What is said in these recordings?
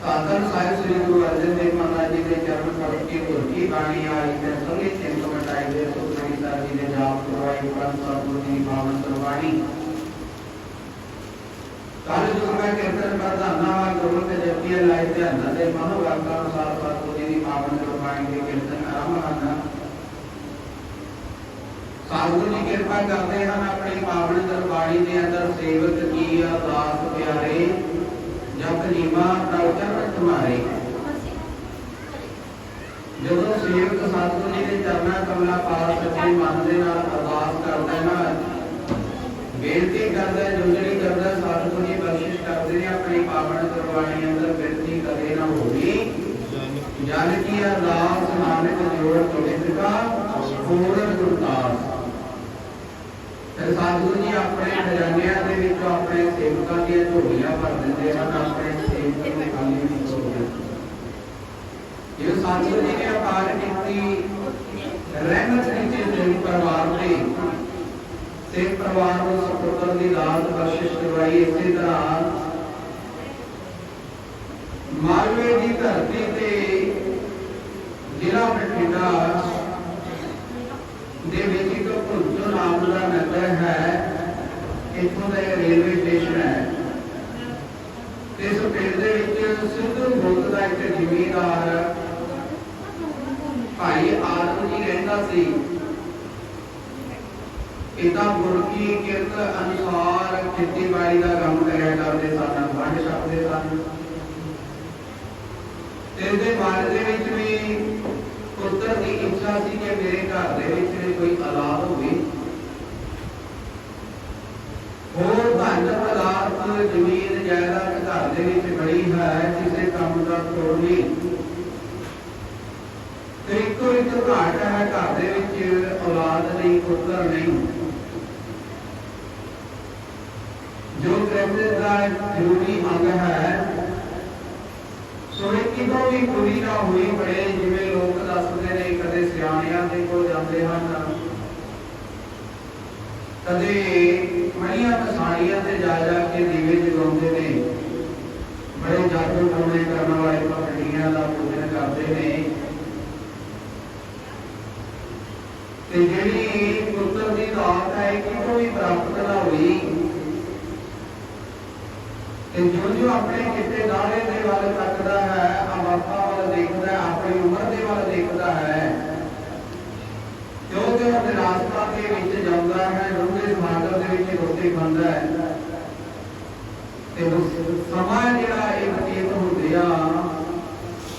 ਧੰਨ ਸਾਹਿਬ ਸ੍ਰੀ ਗੁਰੂ ਅਰਜਨ ਦੇਵ ਮਹਾਰਾਜ ਜੀ ਦੇ ਚਰਨ ਕਮਲ ਕੀ ਗੁਰਕੀ ਬਾਣੀ ਆਈ ਤੇ ਸੰਗੇ ਸਿੰਘ ਕਮਟਾਈ ਦੇ ਸੁਖਮਨੀ ਸਾਹਿਬ ਜੀ ਦੇ ਜਾਪ ਕਰਵਾਈ ਉਪਰੰਤ ਸਤਿਗੁਰੂ ਜੀ ਦੀ ਪਾਵਨ ਸਰਵਾਣੀ ਕੱਲ ਜਦੋਂ ਮੈਂ ਕੀਰਤਨ ਕਰਦਾ ਨਾ ਗੁਰੂ ਤੇ ਜਪੀਆਂ ਲਾਈ ਤੇ ਅੰਦਰ ਦੇ ਮਨੋ ਵਾਕਾਂ ਅਨੁਸਾਰ ਸਤਿਗੁਰੂ ਜੀ ਦੀ ਪਾਵਨ ਸਰਵਾਣੀ ਦੇ ਕੀਰਤਨ ਆਰੰਭ ਕਰਨਾ ਸਤਿਗੁਰੂ ਜੀ ਕਿਰਪਾ ਕਰਦੇ ਹਨ ਆਪਣੀ ਪਾਵਨ ਦਰਬਾਰੀ ਦੇ ਅੰਦਰ ਸੇਵਕ ਕੀ ਅਰਦਾਸ ਪਿਆਰੇ ਜਪ ਨੀਮਾ ਪ੍ਰਭ ਚਰਨ ਤੁਮਾਰੇ ਜਦੋਂ ਸੇਵਕ ਸਤਿਗੁਰੂ ਜੀ ਦੇ ਚਰਨਾਂ ਕਮਲਾ ਪਾਸ ਸੱਚੇ ਮਨ ਦੇ ਨਾਲ ਅਰਦਾਸ ਕਰਦਾ ਹੈ ਨਾ ਬੇਨਤੀ ਕਰਦਾ ਹੈ, ਜੁਝੜੀ ਕਰਦਾ ਹੈ, ਸਤਿਗੁਰੂ ਜੀ ਬਖਸ਼ਿਸ਼ ਕਰਦੇ ਨੇ ਆਪਣੀ ਪਾਵਨ ਦਰਬਾਰੀ ਅੰਦਰ ਬੇਨਤੀ ਕਦੇ ਨਾ ਹੋਣੀ ਜਨ ਕੀ ਅਰਦਾਸ ਨਾਨਕ ਜੋੜ ਪਵਿੱਤਰ ਕਾ ਪੂਰਨ ਗੁਰਦਾਸ। ਫਿਰ ਸਤਿਗੁਰੂ ਜੀ ਆਪਣੇ ਖਜ਼ਾਨਿਆਂ ਦੇ ਵਿੱਚੋਂ ਆਪਣੇ ਸੇਵਕਾਂ ਦੀਆਂ ਝੋਲੀਆਂ ਭਰ ਦਿੰਦੇ ਹਨ ਆਪਣੇ ਸੇਵਕਾਂ ਨੂੰ ਖਾਲੀ ਨਹੀਂ ਛੋੜਦੇ ਇਹ ਸਤਿਗੁਰੂ ਜੀ ਨੇ ਅਪਾਰ ਕੀਤੀ ਰਹਿਮਤ ਕੀਤੀ ਸੇਵ ਪਰਿਵਾਰ ਤੇ ਸੇਵ ਪਰਿਵਾਰ ਨੂੰ ਸਪੁੱਤਰ ਦੀ ਦਾਤ ਬਖਸ਼ਿਸ਼ ਕਰਵਾਈ। ਇਸੇ ਤਰ੍ਹਾਂ ਮਾਲਵੇ ਦੀ ਧਰਤੀ ਤੇ ਜ਼ਿਲ੍ਹਾ ਬਠਿੰਡਾ ਦੇ ਵਿੱਚ ਇੱਕ ਭੁੱਜੋ ਨਾਮ ਦਾ ਨਗਰ ਹੈ। ਇੱਥੋਂ ਦਾ ਇਹ ਰੇਲਵੇ ਸਟੇਸ਼ਨ ਹੈ। ਇਸ ਪਿੰਡ ਦੇ ਵਿੱਚ ਸਿੱਧੂ ਮੁਲਕ ਦਾ ਇੱਕ ਜ਼ਿਮੀਂਦਾਰ ਭਾਈ ਆਦਮ ਜੀ ਰਹਿੰਦਾ ਸੀ। ਪਿਤਾ ਗੁਰਕੀ ਕਿਰਤ ਅਨੁਸਾਰ ਖੇਤੀਬਾੜੀ ਦਾ ਕੰਮ ਕਰਿਆ ਕਰਦੇ ਸਨ, ਵੰਡ ਛਕਦੇ ਸਨ। ਤੇ ਮਨ ਦੇ ਵਿੱਚ ਵੀ ਪੁੱਤਰ ਦੀ ਇੱਛਾ ਸੀ ਕਿ ਮੇਰੇ ਘਰ ਦੇ ਵਿੱਚ ਵੀ ਕੋਈ ਔਲਾਦ ਹੋਵੇ ਹੋਰ ਧਨ ਪਦਾਰਥ ਜ਼ਮੀਨ ਜਾਇਦਾਦ ਘਰ ਦੇ ਵਿੱਚ ਬੜੀ ਹੈ ਕਿਸੇ ਕੰਮ ਦਾ ਤੋੜ ਨਹੀਂ ਤੇ ਇੱਕ ਘਾਟ ਹੈ, ਘਰ ਦੇ ਵਿੱਚ ਔਲਾਦ ਨਹੀਂ ਪੁੱਤਰ ਨਹੀਂ। ਜੋ ਤ੍ਰਿਪਤ ਦਾ ਜ਼ਰੂਰੀ ਅੰਗ ਹੈ ਸੋ ਇਹ ਕਿਦੋਂ ਵੀ ਪੂਰੀ ਨਾ ਹੋਈ ਬੜੇ ਜਿਵੇਂ ਲੋਕ ਦੱਸਦੇ ਨੇ, ਕਦੇ ਸਿਆਣਿਆਂ ਦੇ ਕੋਲ ਜਾਂਦੇ ਹਨ। ਕਦੇ ਮੜੀਆਂ ਕਸਾਣੀਆਂ ਤੇ ਜਾ ਜਾ ਕੇ ਦੀਵੇ ਜਗਾਉਂਦੇ ਨੇ। ਬੜੇ ਜਾਦੂ ਟੋਣੇ ਕਰਨ ਵਾਲੇ ਪਖੰਡੀਆਂ ਦਾ ਪੂਜਨ ਕਰਦੇ ਨੇ ਤੇ ਜਿਹੜੀ ਪੁੱਤਰ ਦੀ ਦਾਤ ਹੈ ਇਹ ਕਿਤੋਂ ਤੇ ਜੋ ਜੋ ਆਪਣੇ ਕਿਤੇ ਦਾਣੇ ਦੇ ਵੱਲ ਤੱਕਦਾ ਹੈ ਅਵਸਥਾ ਵੱਲ ਦੇਖਦਾ ਹੈ, ਆਪਣੀ ਉਮਰ ਦੇ ਵੱਲ ਦੇਖਦਾ ਹੈ ਕਿਉਂ ਜੋ ਨਿਰਾਸ਼ਤਾ ਦੇ ਵਿੱਚ ਜਾਂਦਾ ਹੈ ਡੂੰਘੇ ਸਮਾਗਮ ਦੇ ਵਿੱਚ ਰੋਟੀ ਖਾਂਦਾ ਹੈ, ਤੇ ਸਮਾਂ ਜਿਹੜਾ ਇਹ ਬਤੀਤ ਹੁੰਦੇ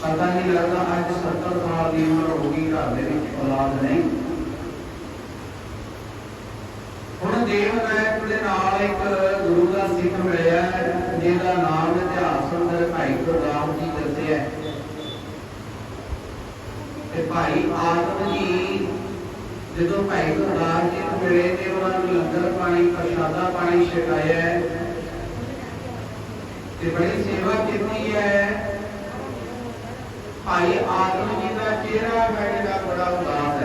ਪਤਾ ਨਹੀਂ ਲੱਗਦਾ ਅੱਜ 70 ਸਾਲ ਦੀ ਉਮਰ ਹੋ ਗਈ, ਘਰ ਦੇ ਵਿੱਚ ਔਲਾਦ ਨਹੀਂ। ਹੁਣ ਨਾਇਕ ਦੇ ਨਾਲ ਇੱਕ ਗੁਰੂ ਦਾ ਸਿੱਖ ਮਿਲਿਆ ਜਿਹਦਾ ਨਾਮ ਇਤਿਹਾਸ ਅੰਦਰ ਭਾਈ ਗੁਰਦਾਸ ਜੀ ਦੱਸਿਆ ਤੇ ਭਾਈ ਆਤਮ ਜੀ ਜਦੋਂ ਭਾਈ ਗੁਰਦਾਸ ਜੀ ਨੂੰ ਮਿਲੇ ਤੇ ਉਹਨਾਂ ਨੂੰ ਲੰਗਰ ਪਾਣੀ, ਪ੍ਰਸ਼ਾਦਾ ਪਾਣੀ ਛਕਾਇਆ ਤੇ ਬੜੀ ਸੇਵਾ ਕੀਤੀ ਹੈ। ਭਾਈ ਆਤਮ ਜੀ ਦਾ ਚਿਹਰਾ ਮੇਰੇ ਦਾ ਬੜਾ ਉਦਾਸ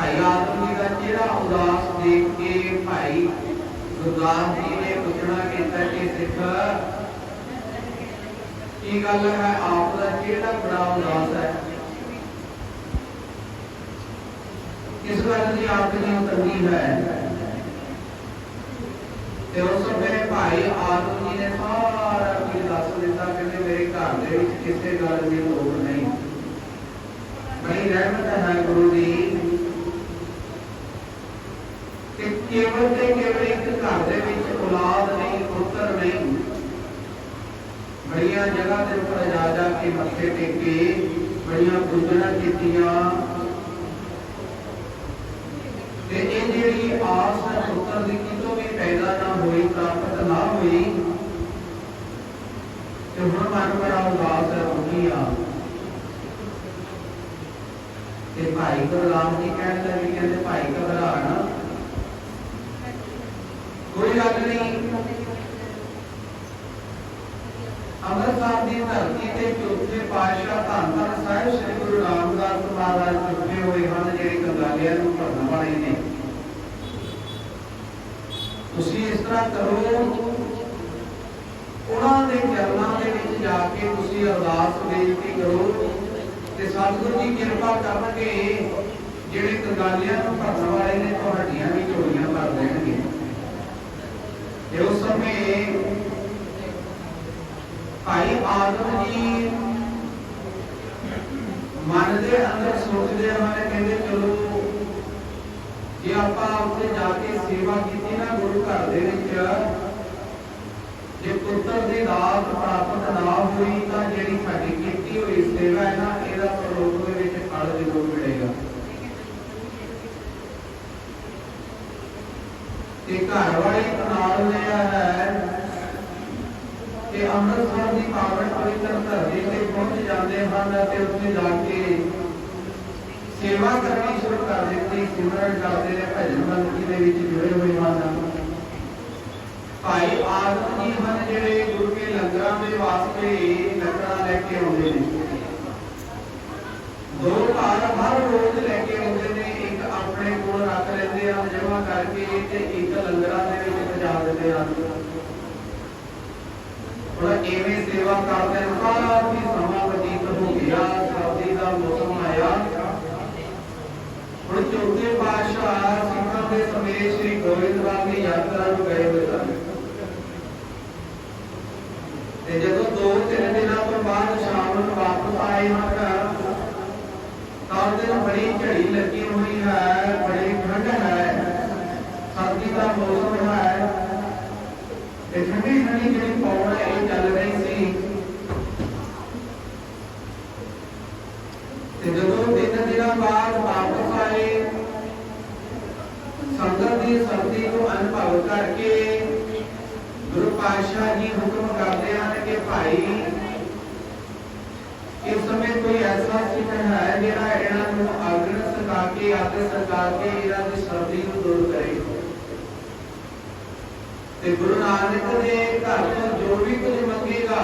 ਹੈ ਭਾਈ ਆਤਮ ਜੀ ਦਾ ਚਿਹਰਾ ਉਦਾਸ ਦੇਖ ਕੇ ਭਾਈ ਗੁਰਦਾਸ ਜੀ ਨੇ ਪੁੱਛਣਾ ਕੀਤਾ ਕਿ ਸਿੱਖ ਕੀ ਗੱਲ ਹੈ ਆਪ ਦਾ ਚਿਹਰਾ ਬੜਾ ਉਦਾਸ ਹੈ ਕਿਸ ਗੱਲ ਦੀ ਆਪ ਦੀ ਤੰਗੀ ਹੈ ਤੇ ਉਸ ਵੇਲੇ ਭਾਈ ਆਤਮ ਜੀ ਨੇ ਸਾਰਾ ਕੁਝ ਦੱਸ ਦਿੱਤਾ ਕਹਿੰਦੇ ਮੇਰੇ ਘਰ ਦੇ ਵਿੱਚ ਕਿਸੇ ਗੱਲ ਦੀ ਲੋੜ ਨਹੀਂ ਬੜੀ ਰਹਿਮਤ ਹੈ ਗੁਰੂ ਦੀ ਕਿ ਕੇਵਲ ਤੇ ਕੇਵਲ ਇੱਕ ਘਰ ਦੇ ਵਿੱਚ ਔਲਾਦ ਨਹੀਂ, ਪੁੱਤਰ ਨਹੀਂ। ਬੜੀਆਂ ਜਗ੍ਹਾ ਦੇ ਉੱਪਰ ਜਾ ਜਾ ਕੇ ਮੱਥੇ ਟੇਕੇ ਬੜੀਆਂ ਪੂਜਣਾ ਕੀਤੀਆਂ। ਤੇ ਇਹ ਜਿਹੜੀ ਆਸ ਪੁੱਤਰ ਦੀ ਕਿਤੋਂ ਵੀ ਪੈਦਾ ਨਾ ਹੋਈ, ਪ੍ਰਾਪਤ ਨਾ ਹੋਈ, ਤੇ ਹੁਣ ਮਨ ਬੜਾ ਉਦਾਸ ਹੈ ਆ। ਤੇ ਭਾਈ ਗੁਰਨਾਮ ਜੀ ਕਹਿੰਦੇ ਵੀ ਕਹਿੰਦੇ ਭਾਈ ਘਬਰਾ ਨਾ ਕੋਈ ਗੱਲ ਨਹੀਂ ਅੰਮ੍ਰਿਤਸਰ ਦੀ ਧਰਤੀ ਤੇ ਚੌਥੇ ਪਾਤਸ਼ਾਹ ਧੰਨ ਧੰਨ ਸਾਹਿਬ ਸ੍ਰੀ ਗੁਰੂ ਰਾਮਦਾਸ ਮਹਾਰਾਜ ਚੁੱਕੇ ਹੋਏ ਹਨ, ਜਿਹੜੇ ਕੰਗਾਲਿਆਂ ਨੂੰ ਭਰਨ ਵਾਲੇ ਨੇ। ਤੁਸੀਂ ਇਸ ਤਰ੍ਹਾਂ ਕਰੋ, ਉਹਨਾਂ ਦੇ ਚਰਨਾਂ ਦੇ ਵਿੱਚ ਜਾ ਕੇ ਤੁਸੀਂ ਅਰਦਾਸ ਬੇਨਤੀ ਕਰੋ ਤੇ ਸਤਿਗੁਰੂ ਜੀ ਕਿਰਪਾ ਕਰਨਗੇ, ਜਿਹੜੇ ਕੰਗਾਲਿਆਂ ਨੂੰ ਭਰਨ ਵਾਲੇ ਨੇ, ਤੁਹਾਡੀਆਂ ਵੀ ਝੋਲੀਆਂ ਭਰ ਦੇਣਗੇ। ਤੇ ਉਸ ਸਮੇਂ ਭਾਈ ਆਦਮ ਜੀ ਮਨ ਦੇ ਅੰਦਰ ਸੋਚਦੇ ਹਨ ਕਹਿੰਦੇ ਚਲੋ, ਜੇ ਆਪਾਂ ਉੱਥੇ ਜਾ ਕੇ ਸੇਵਾ ਕੀਤੀ ਨਾ ਗੁਰੂ ਘਰ ਦੇ ਵਿੱਚ, ਜੇ ਪੁੱਤਰ ਦੀ ਦਾਤ ਪ੍ਰਾਪਤ ਨਾ ਹੋਈ ਤਾਂ ਜਿਹੜੀ ਸਾਡੀ ਕੀਤੀ ਹੋਈ ਸੇਵਾ ਹੈ ਨਾ, ਇਹਦਾ ਪਰਲੋਕ ਦੇ ਵਿੱਚ ਫਲ ਜ਼ਰੂਰ ਮਿਲੇਗਾ। ਤੇ ਘਰ ਵਾਲੀ ਨਾਲ ਲਿਆ ਹੈ ਅੰਮ੍ਰਿਤਸਰ ਦੀ ਪਾਵਨ ਪਵਿੱਤਰ ਧਰਤੀ ਤੇ ਪਹੁੰਚ ਜਾਂਦੇ ਹਨ ਤੇ ਉੱਥੇ ਜਾ ਕੇ ਸੇਵਾ ਕਰਨੀ ਸ਼ੁਰੂ ਕਰ ਦਿੱਤੀ, ਸਿਮਰਨ ਕਰਦੇ ਨੇ, ਭਜਨ ਬੰਦਗੀ ਦੇ ਵਿੱਚ ਜੁੜੇ ਹੋਏ ਹਨ। ਭਾਈ ਆਦਮ ਜੀ ਹਨ ਜਿਹੜੇ ਗੁਰੂ ਕੇ ਲੰਗਰਾਂ ਦੇ ਵਾਸਤੇ ਲੰਗਰਾਂ ਲੈ ਕੇ ਆਉਂਦੇ ਨੇ। ਦੋ ਘਰ ਹਰ ਰੋਜ਼ ਲੈ ਕੇ ਆਉਂਦੇ ਨੇ, ਇੱਕ ਆਪਣੇ ਕੋਲ ਰੱਖ ਲੈਂਦੇ ਹਨ ਜਮਾ ਕਰਕੇ ਤੇ ਇੱਕ ਲੰਗਰਾਂ ਦੇ ਵਿੱਚ ਪਹੁੰਚਾ ਦਿੰਦੇ ਹਨ ਹੁਣ ਐਵੇਂ ਸੇਵਾ ਕਰਦੇ ਕਾਫੀ ਸਮਾਂ ਬਤੀਤ ਹੋ ਗਿਆ ਸਰਦੀ ਦਾ ਮੌਸਮ ਆਇਆ। ਹੁਣ ਚੌਥੇ ਪਾਤਸ਼ਾਹ ਸਿੱਖਾਂ ਦੇ ਸਮੇਤ ਸ੍ਰੀ ਗੋਬਿੰਦਵਾਲ ਦੀ ਯਾਤਰਾ ਨੂੰ ਗਏ ਹੋਏ ਸਨ। ਤੇ ਜਦੋਂ ਦੋ ਤਿੰਨ ਦਿਨਾਂ ਤੋਂ ਬਾਅਦ ਸ਼ਾਮ ਨੂੰ ਵਾਪਸ ਆਏ ਹਨ ਤਾਂ ਉਹਦੇ ਨੂੰ ਬੜੀ ਝੜੀ ਲੱਗੀ ਹੋਈ ਹੈ, ਬੜੀ ਠੰਡ ਹੈ। ਸਰਦੀ ਦਾ ਮੌਸਮ ਹੈ। ਤੇ ਠੰਡੀ ਠੰਡੀ ਜਿਹੜੀ ਪੌਣ ਤੇ ਜਦੋਂ ਤਿੰਨ ਦਿਨਾਂ ਬਾਅਦ ਵਾਪਸ ਆਏ, ਸੰਗਤ ਦੀ ਸਰਦੀ ਨੂੰ ਅਨੁਭਵ ਕਰਕੇ ਗੁਰੂ ਪਾਤਸ਼ਾਹ ਜੀ ਹੁਕਮ ਕਰਦੇ ਹਨ ਕਿ ਭਾਈ, ਇਸ ਸਮੇਂ ਕੋਈ ਐਸਾ ਸਿੱਖ ਹੈ ਜਿਹੜਾ ਇਹਨਾਂ ਨੂੰ ਅਗਨ ਸਕਾ ਕੇ, ਅੱਗ ਸਕਾ ਕੇ ਇਹਨਾਂ ਦੀ ਸਰਦੀ ਨੂੰ ਦੂਰ ਕਰੇ। ਤੇ ਗੁਰੂ ਨਾਨਕ ਦੇ ਘਰ ਤੋਂ ਜੋ ਵੀ ਕੁਝ ਮੰਗੇਗਾ,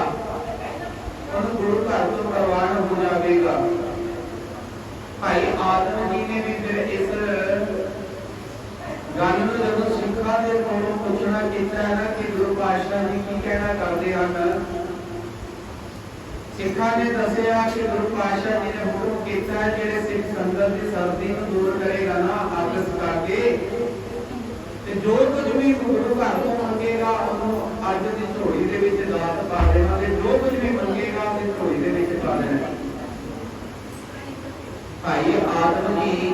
ਉਹਨੂੰ ਗੁਰੂ ਘਰ ਤੋਂ ਪ੍ਰਵਾਨ ਹੋ ਜਾਵੇਗਾ। ਭਾਈ ਆਦਮ ਜੀ ਨੇ ਵੀ ਇਸ ਗੱਲ ਨੂੰ ਜਦੋਂ ਸਿੱਖਾਂ ਦੇ ਕੋਲੋਂ ਪੁੱਛਣਾ ਕੀਤਾ ਹੈ ਨਾ ਕਿ ਗੁਰੂ ਪਾਤਸ਼ਾਹ ਜੀ ਕੀ ਕਹਿਣਾ ਕਰਦੇ ਹਨ। ਸਿੱਖਾਂ ਨੇ ਦੱਸਿਆ ਕਿ ਗੁਰੂ ਪਾਤਸ਼ਾਹ ਜੀ ਨੇ ਹੁਕਮ ਕੀਤਾ ਜਿਹੜੇ ਸਿੱਖ ਸੰਗਤ ਦੀ ਸਰਦੀ ਨੂੰ ਦੂਰ ਕਰੇਗਾ ਨਾ ਅੱਗ ਸਕਾ ਤੇ ਜੋ ਕੁਝ ਵੀ ਗੁਰੂ ਘਰ ਤੋਂ ਮੰਗੇਗਾ, ਉਹਨੂੰ ਅੱਜ ਦੀ ਝੋਲੀ ਦੇ ਵਿੱਚ ਦਾਤ ਪਾ ਦੇਣਾ ਤੇ ਜੋ ਕੁਝ ਵੀ ਮੰਗੇਗਾ, ਉਹਦੀ ਝੋਲੀ ਦੇ ਵਿੱਚ ਪਾ ਦੇਣਾ। ਭਾਈ ਆਦਮ ਜੀ।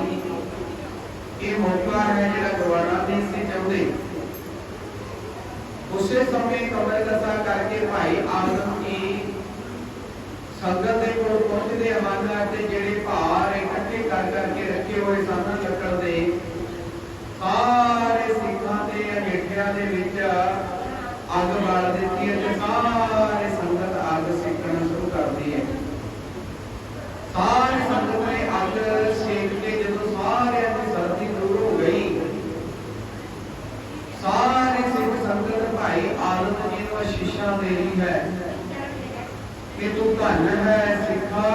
ਇਹ ਮੌਕਾ ਹੈ ਜਿਹੜਾ ਗਵਾਣਾ ਨਹੀਂ ਸੀ ਚਾਹੁੰਦੇ ਉਸੇ ਸਮੇਂ ਕਮਰ ਦਸਾ ਕਰਕੇ ਭਾਈ ਆਦਮ ਜੀ ਸੰਗਤ ਦੇ ਕੋਲ ਪਹੁੰਚਦੇ ਹਨ ਅਤੇ ਜਿਹੜੇ ਭਾਰ ਇਕੱਠੇ ਕਰ ਕਰਕੇ ਰੱਖੇ ਹੋਏ ਸਨ ਲੱਕੜ ਦੇ। ਸਾਰੇ ਸਿੱਖਾਂ ਦੇ ਅੰਗੇਠਿਆਂ ਦੇ ਵਿੱਚ ਅੱਗ ਬਾਲ ਦਿੱਤੀ ਤੇ ਸਾਰੇ ਸੰਗਤ ਅੱਗ ਸੇਕਣਾ ਸ਼ੁਰੂ ਕਰਦੀ ਹੈ ਸਾਰੀ ਸੰਗਤ ਨੇ ਅੱਗ ਸੇਕ ਕੇ ਜਦੋਂ ਸਾਰਿਆਂ ਦੀ ਸਰਦੀ ਦੂਰ ਹੋ ਗਈ ਸਾਰੀ ਸਿੱਖ ਸੰਗਤ ਭਾਈ ਆਨੰਦ ਜੀ ਨੂੰ ਅਸ਼ੀਸ਼ਾਂ ਦੇ ਰਹੀ ਹੈ ਕਿ ਤੂੰ ਧੰਨ ਹੈ ਸਿੱਖਾ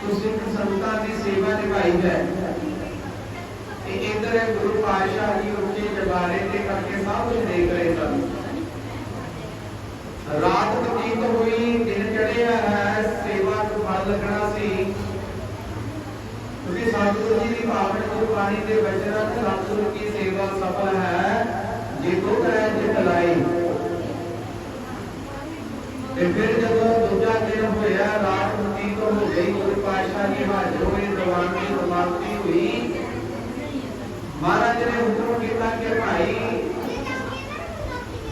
ਤੂੰ ਸਿੱਖ ਸੰਗਤਾਂ ਦੀ ਸੇਵਾ ਨਿਭਾਈ ਹੈ ਤੇ ਇਧਰ ਗੁਰੂ ਪਾਤਸ਼ਾਹ ਜੀ ਉੱਚੇ ਜਬਾਰੇ ਤੇ ਕਰਕੇ ਸਭ ਕੁਝ ਦੇਖ ਰਹੇ ਸਨ ਰਾਤ ਬਤੀਤ ਹੋਈ ਦਿਨ ਚੜਿਆ ਹੈ ਸੇਵਾ ਤੋਂ ਫਲ ਲੱਗਣਾ ਸੀ ਕਿਉਂਕਿ ਸਤਿਗੁਰੂ ਜੀ ਦੀ ਪਾਵਨ ਗੁਰਬਾਣੀ ਦੇ ਵਚਨਾਂ ਤੇ ਸਤਿਗੁਰੂ ਕੀ ਸੇਵਾ ਸਫਲ ਹੈ ਜੇ ਦੁੱਧ ਹੈ ਜਿਤ ਲਾਈ ਤੇ ਫਿਰ ਜਦੋਂ ਦੂਜਾ ਦਿਨ ਹੋਇਆ ਰਾਤ ਬਤੀਤ ਹੋ ਗਈ ਗੁਰੂ ਪਾਤਸ਼ਾਹ ਜੀ ਹਾਜ਼ਰ ਹੋਏ ਦੀਵਾਨ ਦੀ ਸਮਾਪਤੀ ਹੋਈ ਮਹਾਰਾਜ ਨੇ ਹੁਕਮ ਕੀਤਾ ਕਿ ਭਾਈ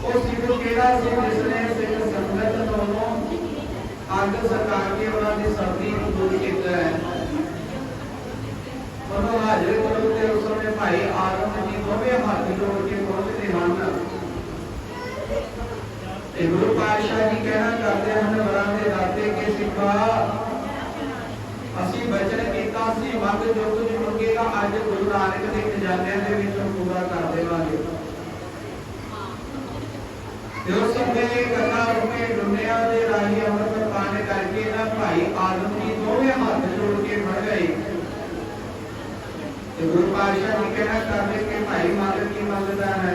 ਉਹ ਸਿੱਖ ਕਿਹੜਾ ਸੀ ਜਿਸ ਨੇ ਸਿੱਖ ਸੰਗਤ ਨੂੰ ਅੱਗ ਸਕਾ ਕੇ ਉਹਨਾਂ ਦੀ ਸਰਦੀ ਨੂੰ ਦੂਰ ਕੀਤਾ ਹੈ ਉਹਨਾਂ ਹਾਜ਼ਰ ਕਰੋ ਤੇ ਉਸ ਸਮੇਂ ਭਾਈ ਆਨੰਦ ਜੀ ਦੋਵੇਂ ਹੱਥ ਜੋੜ ਕੇ ਪਹੁੰਚਦੇ ਹਨ ਤੇ ਗੁਰੂ ਪਾਤਸ਼ਾਹ ਜੀ ਕਹਿਣਾ ਕਰਦੇ ਹਨ ਵਰਾਂ ਦੇ ਦਾਤੇ ਕੇ ਸਿੱਖਾ ਅਸੀਂ ਬਚਨ ਕੀਤਾ ਸੀ ਮੰਗ ਜੋ ਕੁਝ ਮੰਗੇਗਾ ਅੱਜ ਗੁਰੂ ਨਾਨਕ ਦੇ ਖਜ਼ਾਨਿਆਂ ਦੇ ਵਿੱਚੋਂ ਪੂਰਾ ਕਰ ਦੇਵਾਂਗੇ ਤੇ ਉਸ ਸਮੇਂ ਕਥਾ ਰੁਕੇ ਦੁਨੀਆ ਦੇ ਰਾਹੀ ਅੰਮ੍ਰਿਤ ਪਾਣ ਕਰਕੇ ਨਾ ਭਾਈ ਆਦਮ ਜੀ ਦੋਵੇਂ ਹੱਥ ਜੋੜ ਕੇ ਫੜ ਗਏ ਤੇ ਗੁਰੂ ਪਾਤਸ਼ਾਹ ਜੀ ਕਹਿਣਾ ਕਰਦੇ ਕਿ ਭਾਈ ਮੰਗ ਕੀ ਮੰਗਦਾ ਹੈ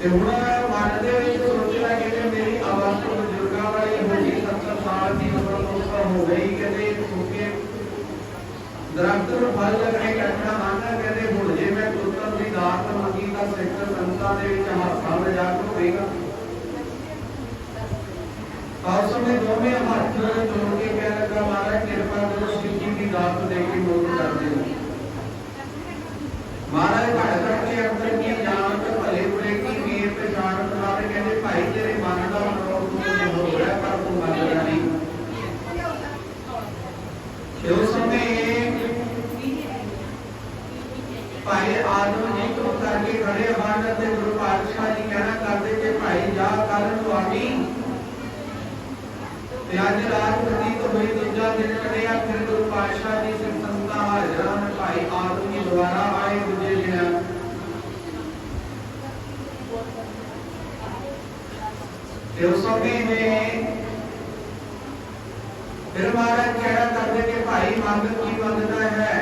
ਤੇ ਹੁਣ ਮਨ ਦੇ ਵਿੱਚ ਸੋਚਣਾ ਕਿ ਜੇ ਮੇਰੀ ਅਵਸਥਾ ਬਜ਼ੁਰਗਾਂ ਵਾਲੀ ਹੋ ਗਈ 70 ਸਾਲ ਦੀ ਉਮਰ ਤੋਂ ਉੱਪਰ ਹੋ ਗਈ ਕਹਿੰਦੇ ਸੁੱਕੇ ਦਰਖਤ ਨੂੰ ਫਲ ਲੱਗਣੇ ਕੱਟਣਾ ਮੰਨਦਾ ਕਹਿੰਦੇ ਹੁਣ ਜੇ ਮੈਂ ਪੁੱਤਰ ਦੀ ਦਾਤ ਮੰਗੀ ਤਾਂ ਸਿੱਖ ਸੰਤਾਂ ਦੇ ਵਿੱਚ ਹਾਸਾ ਮਜ਼ਾਕ ਹੋਵੇਗਾ ਆਪ ਸਮੇਂ ਦੋਵੇਂ ਹੱਥ ਜੋੜ ਕੇ ਕਹਿ ਲੱਗਾ, ਮਹਾਰਾਜ, ਕਿਰਪਾ ਕਰੋ, ਸਿੱਖੀ ਦੀ ਦਾਤ ਦੇ ਕੇ ਮੋੜ ਕਰ ਦਿਓ ਮਹਾਰਾਜ ਘੜ ਘੜ ਕੇ ਅੰਦਰ ਕੀ ਜਾਣਤ ਭਲੇ ਬੁਰੇ ਕੀ ਵੀਰ ਪਛਾਣ ਵਾਲੇ ਕਹਿੰਦੇ ਭਾਈ ਤੇਰੇ ਮਨ ਦਾ ਮਨੋਰਥ ਪੂਰਨ ਹੋ ਰਿਹਾ ਪਰ ਤੂੰ ਮੰਨਦਾ ਨਹੀਂ ਤੇ ਉਸ ਸਮੇਂ ਭਾਈ ਆਦਮ ਜੀ ਤੋਂ ਕਰਕੇ ਖੜੇ ਹਨ ਤੇ ਗੁਰੂ ਪਾਤਸ਼ਾਹ ਜੀ ਕਹਿਣਾ ਕਰਦੇ ਕਿ ਭਾਈ ਜਾ ਕੱਲ ਨੂੰ ਆਵੀਂ ਤੇ ਅੱਜ ਰਾਤ ਬਤੀਤ ਹੋਈ ਦੂਜਾ ਦਿਨ ਚੜਿਆ ਫਿਰ ਗੁਰੂ ਪਾਤਸ਼ਾਹ ਜੀ ਸਿਰ ਸੰਤਾਂ ਹਾਜ਼ਰਾਂ ਨੇ ਭਾਈ ਆਦਮ ਜੀ ਦੁਆਰਾ ਆਏ ਦੂਜੇ ਦਿਨ ਤੇ ਉਸ ਸਮੇਂ ਨੇ ਫਿਰ ਮਹਾਰਾਜ ਕਹਿਣਾ ਕਰਦੇ ਕਿ ਭਾਈ ਮੰਗ ਕੀ ਮੰਗਦਾ ਹੈ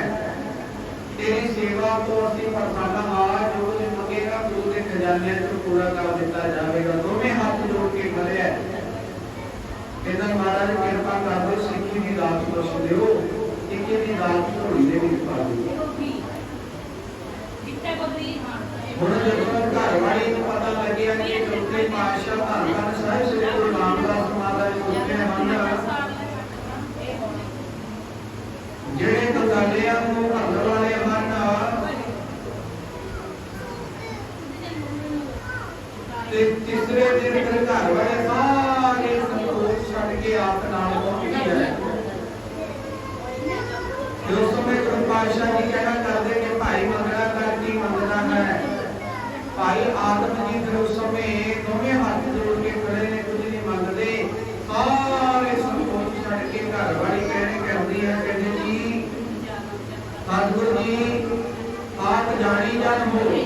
ਤੇਰੀ ਸੇਵਾ ਤੋਂ ਅਸੀਂ ਪ੍ਰਸਾਦਾ ਆ ਜੋ ਕੁਝ ਮੰਗੇਗਾ ਗੁਰੂ ਦੇ ਖਜ਼ਾਨੇ ਤੋਂ ਪੂਰਾ ਕਰ ਦਿੱਤਾ ਜਾਵੇਗਾ ਦੋਵੇਂ ਹੱਥ ਜੋੜ ਕੇ ਖੜਿਆ ਇਹਨਾਂ ਮਹਾਰਾਜ ਕਿਰਪਾ ਕਰ ਦਿਓ ਸਿੱਖੀ ਦੀ ਦਾਤ ਬਖਸ਼ ਦਿਓ ਸਿੱਖੀ ਦੀ ਦਾਤ ਝੋਲੀ ਦੇ ਵਿੱਚ ਪਾ ਦਿਓ ਹੁਣ ਜਦੋਂ ਘਰ ਵਾਲੀ ਨੂੰ ਪਤਾ ਲੱਗਿਆ ਕਿ ਚੌਥੇ ਪਾਤਸ਼ਾਹ ਧੰਨ ਧੰਨ ਸਾਹਿਬ ਸ੍ਰੀ ਗੁਰੂ ਰਾਮਦਾਸ ਮਹਾਰਾਜ ਉੱਠੇ ਹਨ ਜਿਹੜੇ ਕੰਗਾਲਿਆਂ ਨੂੰ ਭੰਨ ਵਾਲੇ ਹਨ ਤੇ ਤੀਸਰੇ ਦਿਨ ਫਿਰ ਘਰ ਵਾਲੇ ਸਾਰੇ ਸੰਤੋਖ ਛੱਡ ਕੇ ਆਪ ਨਾਲ ਪਹੁੰਚੀ ਹੈ। ਤੇ ਸਮੇਂ ਗੁਰੂ ਪਾਤਸ਼ਾਹ ਜੀ ਕਹਿਣਾ ਕਰਦੇ ਨੇ ਭਾਈ ਮੰਗਣਾ ਕਰ, ਕੀ ਮੰਗਣਾ ਹੈ ਭਾਈ ਆਦਮ ਜੀ ਫਿਰ ਉਸ ਸਮੇਂ ਦੋਵੇਂ ਹੱਥ ਜੋੜ ਕੇ ਖੜੇ ਨੇ ਕੁਝ ਨਹੀਂ ਮੰਗਦੇ ਸਾਰੇ ਸੰਤੋਖ ਛੱਡ ਕੇ ਘਰ ਵਾਲੀ ਕਹਿਣੇ ਕਰਦੀ ਹੈ ਕਹਿੰਦੇ ਜੀ ਸਤਿਗੁਰੂ ਜੀ ਆਪ ਜਾਣੀ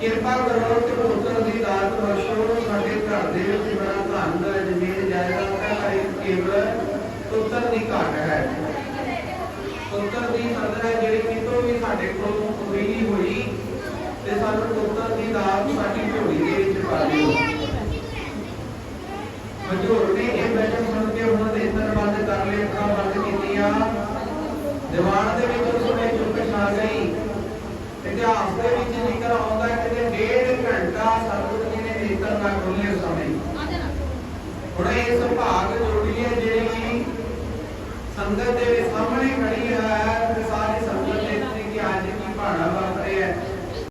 ਕਿਰਪਾ ਕਰੋ ਤੇ ਪੁੱਤਰ ਦੀ ਦਾਤ ਬਖਸ਼ੋ, ਸਾਡੇ ਘਰ ਦੇ ਵਿੱਚ ਬੜਾ ਧਨ ਜ਼ਮੀਨ ਜਾਇਦਾਦ ਹੈ ਕੇਵਲ ਪੁੱਤਰ ਦੀ ਘਾਟ ਹੈ। ਪੁੱਤਰ ਦੀ ਸਦਰ ਹੈ ਜਿਹੜੀ ਕਿਤੋਂ ਵੀ ਸਾਡੇ ਕੋਲ ਪੂਰੀ ਨਹੀਂ ਹੋਈ ਤੇ ਸਾਨੂੰ ਪੁੱਤਰ ਦੀ ਦਾਤ ਸਾਡੀ ਝੋਲੀ ਦੇ ਵਿੱਚ ਪਾ ਦਿਓ। ਮਜੂਰ ਨੇ ਇਹ ਬਚਨ ਸੁਣ ਕੇ ਹੁਣ ਨੇਤਰ ਬੰਦ ਕਰ ਲਏ, ਅੱਖਾਂ ਬੰਦ ਕੀਤੀਆਂ। ਦੀਵਾਨ ਦੇ ਵਿੱਚ ਉਸ ਵੇਲੇ ਚੁੱਪ ਛਾ ਗਈ। ਇਤਿਹਾਸ ਦੇ ਵਿੱਚ ਜ਼ਿਕਰ ਆਉਂਦਾ ਹੈ ਕਿ ਡੇਢ ਘੰਟਾ ਸਤਿਗੁਰੂ ਜੀ ਨੇ ਨੇਤਰ ਨਾ ਖੋਲ੍ਹੇ ਸਮੇਂ ਹੁਣ ਇਸ ਭਾਗ ਜੋੜੀ ਹੈ ਜਿਹੜੀ ਸੰਗਤ ਦੇ ਸਾਹਮਣੇ ਖੜੀ ਹੈ ਤੇ ਸਾਰੀ ਸੰਗਤ ਦੇਖਦੀ ਕਿ ਅੱਜ ਕੀ ਭਾਣਾ ਵਾਪਰਿਆ ਹੈ।